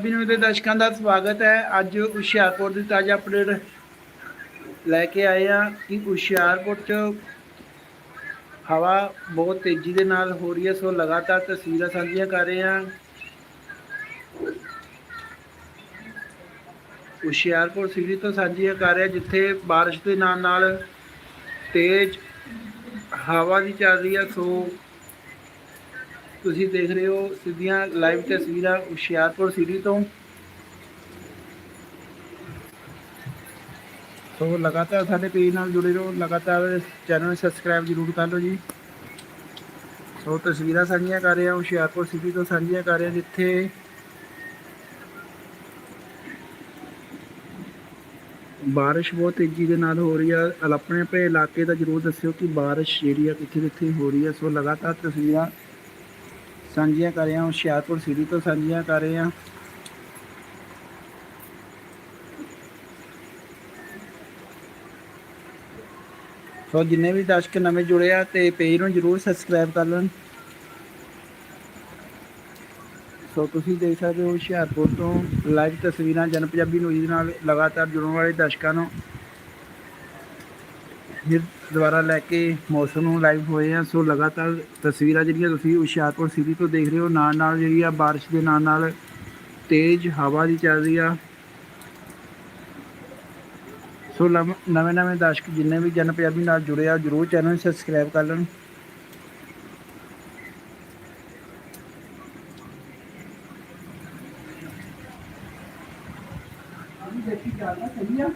ਬਿਨੂ ਦੇ ਦਰਸ਼ਕਾਂ ਦਾ ਸਵਾਗਤ ਹੈ ਅੱਜ ਹੁਸ਼ਿਆਰਪੁਰ ਦੀ ਤਾਜ਼ਾ ਅਪਡੇਟ ਲੈ ਕੇ ਆਏ ਆ ਕਿ ਹੁਸ਼ਿਆਰਪੁਰ ਚ ਹਵਾ ਬਹੁਤ ਤੇਜ਼ੀ ਦੇ ਨਾਲ ਹੋ ਰਹੀ ਹੈ ਸੋ ਲਗਾਤਾਰ ਤਸਵੀਰਾਂ ਸਾਂਝੀਆਂ ਕਰ ਰਹੇ ਹਾਂ ਹੁਸ਼ਿਆਰਪੁਰ ਸਿਟੀ ਤੋਂ ਸਾਂਝੀਆਂ ਕਰ ਰਹੇ ਹਾਂ ਜਿੱਥੇ بارش ਦੇ ਨਾਲ ਨਾਲ ਤੇਜ਼ ਹਵਾ ਦੀ ਚੱਲ ਰਹੀ ਹੈ ਸੋ ਤੁਸੀਂ ਦੇਖ ਰਹੇ ਹੋ ਸਿੱਧੀਆਂ ਲਾਈਵ ਤਸਵੀਰਾਂ ਹੁਸ਼ਿਆਰਪੁਰ ਸਿਟੀ ਤੋਂ। ਸੋ ਲਗਾਤਾਰ ਸਾਡੇ ਪੇਜ ਨਾਲ ਜੁੜੇ ਰਹੋ, ਲਗਾਤਾਰ ਚੈਨਲ ਨੂੰ ਸਬਸਕ੍ਰਾਈਬ ਜ਼ਰੂਰ ਕਰ ਲਓ ਜੀ। ਸੋ ਤਸਵੀਰਾਂ ਸਾਂਝੀਆਂ ਕਰ ਰਹੇ ਹੁਸ਼ਿਆਰਪੁਰ ਸਿਟੀ ਤੋਂ, ਸਾਂਝੀਆਂ ਕਰ ਰਿਹਾ ਜਿੱਥੇ ਬਾਰਿਸ਼ ਬਹੁਤ ਤੇਜ਼ੀ ਦੇ ਨਾਲ ਹੋ ਰਹੀ ਹੈ ਆਪਣੇ ਆਪਣੇ ਇਲਾਕੇ ਦਾ ਜਰੂਰ ਦੱਸਿਓ ਕਿ ਬਾਰਿਸ਼ ਜਿਹੜੀ ਆ ਕਿੱਥੇ ਕਿੱਥੇ ਹੋ ਰਹੀ ਹੈ ਸੋ ਲਗਾਤਾਰ ਤਸਵੀਰਾਂ ਸਾਂਝੀਆਂ ਕਰ ਰਹੇ ਹਾਂ, ਹੁਸ਼ਿਆਰਪੁਰ ਸਿਟੀ ਤੋਂ ਸਾਂਝੀਆਂ ਕਰ ਰਹੇ ਹਾਂ। ਸੋ ਜਿੰਨੇ ਵੀ ਦਰਸ਼ਕ ਨਵੇਂ ਜੁੜੇ ਆ ਤੇ ਪੇਜ ਨੂੰ ਜਰੂਰ ਸਬਸਕ੍ਰਾਈਬ ਕਰ ਲੈਣ। ਸੋ ਤੁਸੀਂ ਦੇਖ ਸਕਦੇ ਹੋ ਹੁਸ਼ਿਆਰਪੁਰ ਤੋਂ ਲਾਈਵ ਤਸਵੀਰਾਂ ਜਨ ਪੰਜਾਬੀ ਨਿਊਜ਼ ਨਾਲ ਲਗਾਤਾਰ ਜੁੜਨ ਵਾਲੇ ਦਰਸ਼ਕਾਂ ਨੂੰ। ਫਿਰ ਦੁਬਾਰਾ ਲੈ ਕੇ ਮੌਸਮ ਨੂੰ ਲਾਈਵ ਹੋਏ ਆ। ਸੋ ਲਗਾਤਾਰ ਤਸਵੀਰਾਂ ਜਿਹੜੀਆਂ ਤੁਸੀਂ ਹੁਸ਼ਿਆਰਪੁਰ ਸਿਟੀ ਤੋਂ ਦੇਖ ਰਹੇ ਹੋ ਨਾਲ ਨਾਲ ਜਿਹੜੀ ਆ ਬਾਰਿਸ਼ ਦੇ ਨਾਲ ਨਾਲ ਤੇਜ਼ ਹਵਾ ਦੀ ਚੱਲ ਰਹੀ ਆ। ਸੋ ਨਵੇਂ ਨਵੇਂ ਦਰਸ਼ਕ ਜਿੰਨੇ ਵੀ ਜਨ ਪੰਜਾਬੀ ਨਾਲ ਜੁੜੇ ਆ, ਜਰੂਰ ਚੈਨਲ ਨੂੰ ਸਬਸਕ੍ਰਾਈਬ ਕਰ ਲੈਣ। ਦੇਖੀ ਜਾਂਦਾ ਸਹੀ ਆ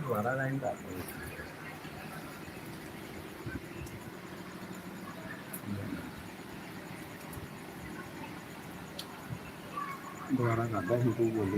ਦੁਬਾਰਾ ਲਾਈਨ ਕਰ ਦੁਬਾਰਾ ਕਰਦਾ ਸੀ ਤੂੰ ਬੋਲੀ